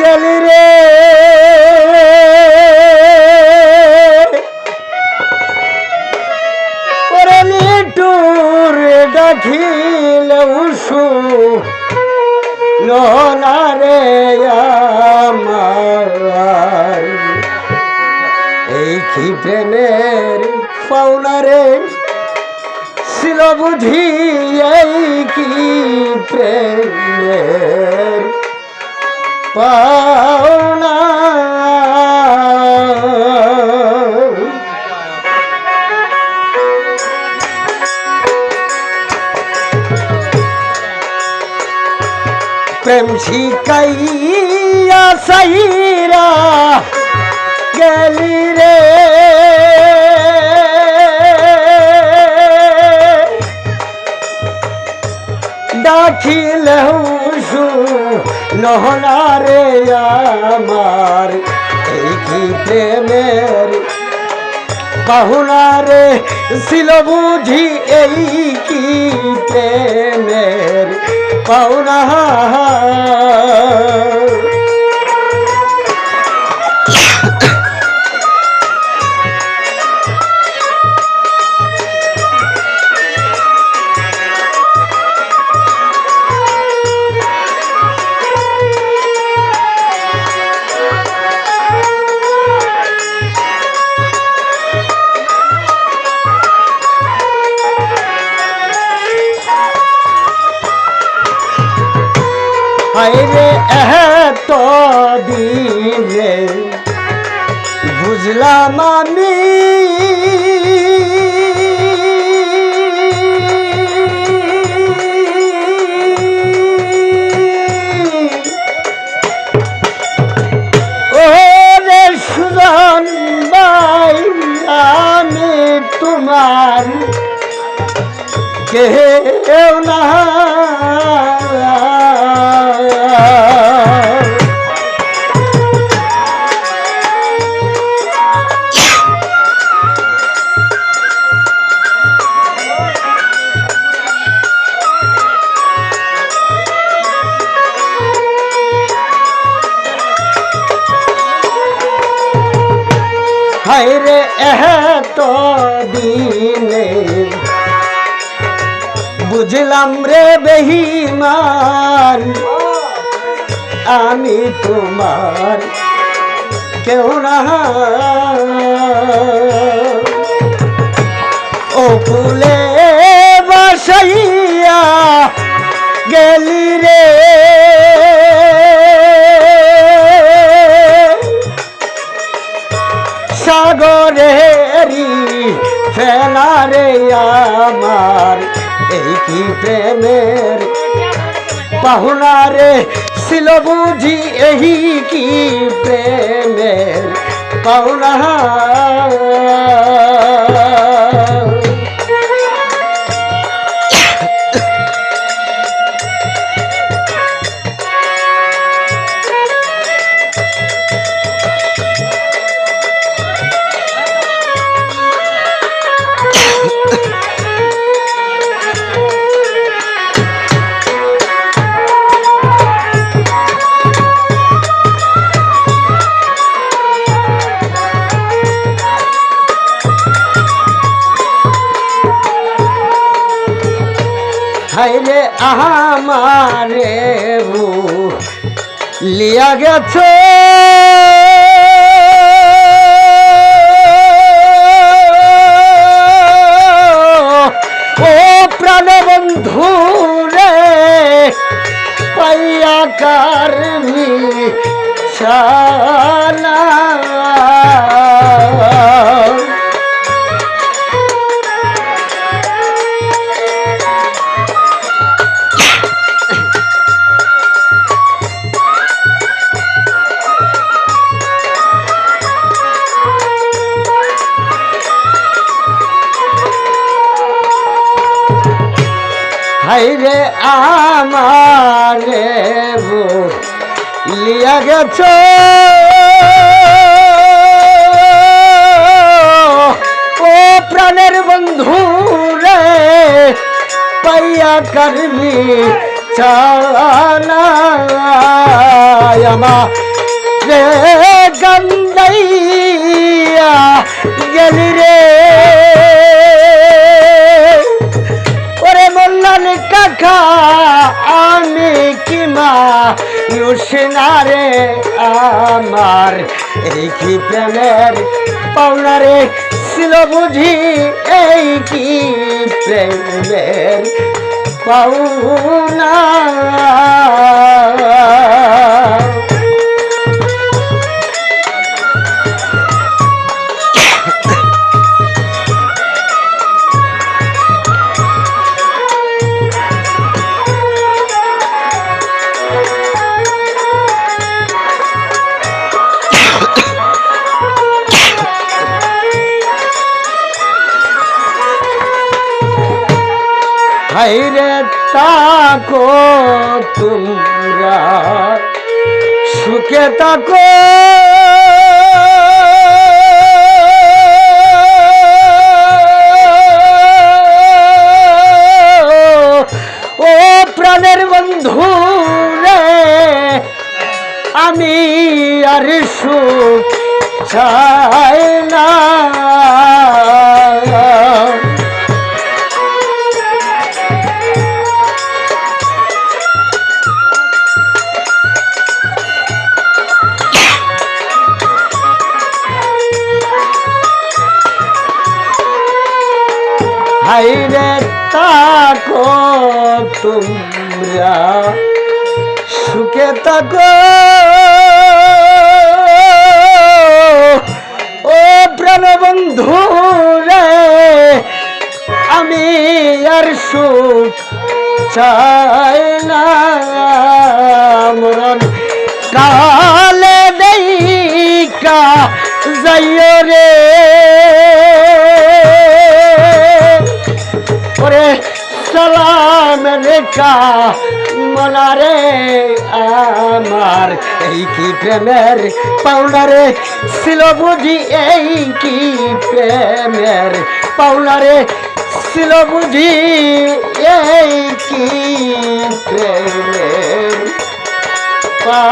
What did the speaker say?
গেলি রে। ওরে লিটুর ডাকিলে উসু লোনা রে আমার এই প্রেমের পাওনা রে? বুঝি এই কি প্রেমের পাওনা? প্রেম শিকাইয়া সাইরা গেলি রে। ডাকিলে নহলা রে আমার, এই কি প্রেমের? বাহুনা রে ছিল বুঝি এই কি প্রেমের? পাওনা হাইরে এত দিনে বুঝলাম আমি। তোমার কেউ না এত দিনে। বুঝলাম রে বেহিমান আমি তোমার কেউ না ও ফুলে সাগরেরি ফেলারে আমার এই কি প্রেমের পাহুনারে ছিল বুঝি এই কি প্রেমের পাহুনা? হাইরে আমারে লিয়া গেছে। ও প্রাণ বন্ধু রে পাইয়া কারমি শালা হাইরে আমারে লিয়া গেছ। ও প্রাণের বন্ধু রে, পাইয়া কারমি চালা রে গন্দাইয়া গেলি রে। ওরে কাকা, আমি কি মা? ইউসিনারে আমার এই কি প্রেমের পাওনারে ছিল বুঝি এই কি প্রেমের পাওনা? তাকো তোমরা? সুখে তাকো ও প্রাণের বন্ধু রে আমি আর সুখ চাই না। তাকো তোমরা। সুখে তাকো ও প্রাণবন্ধু রে আমি আর সুখ চাই না। মরণ কালে দেইকা যাইও রে। সালাম রেখা মনারে আমার। এই কি প্রেমের পাউলারে ছিল বুঝি, এই কি প্রেমের পাউলারে ছিল বুঝি, এই কি প্রেমের পা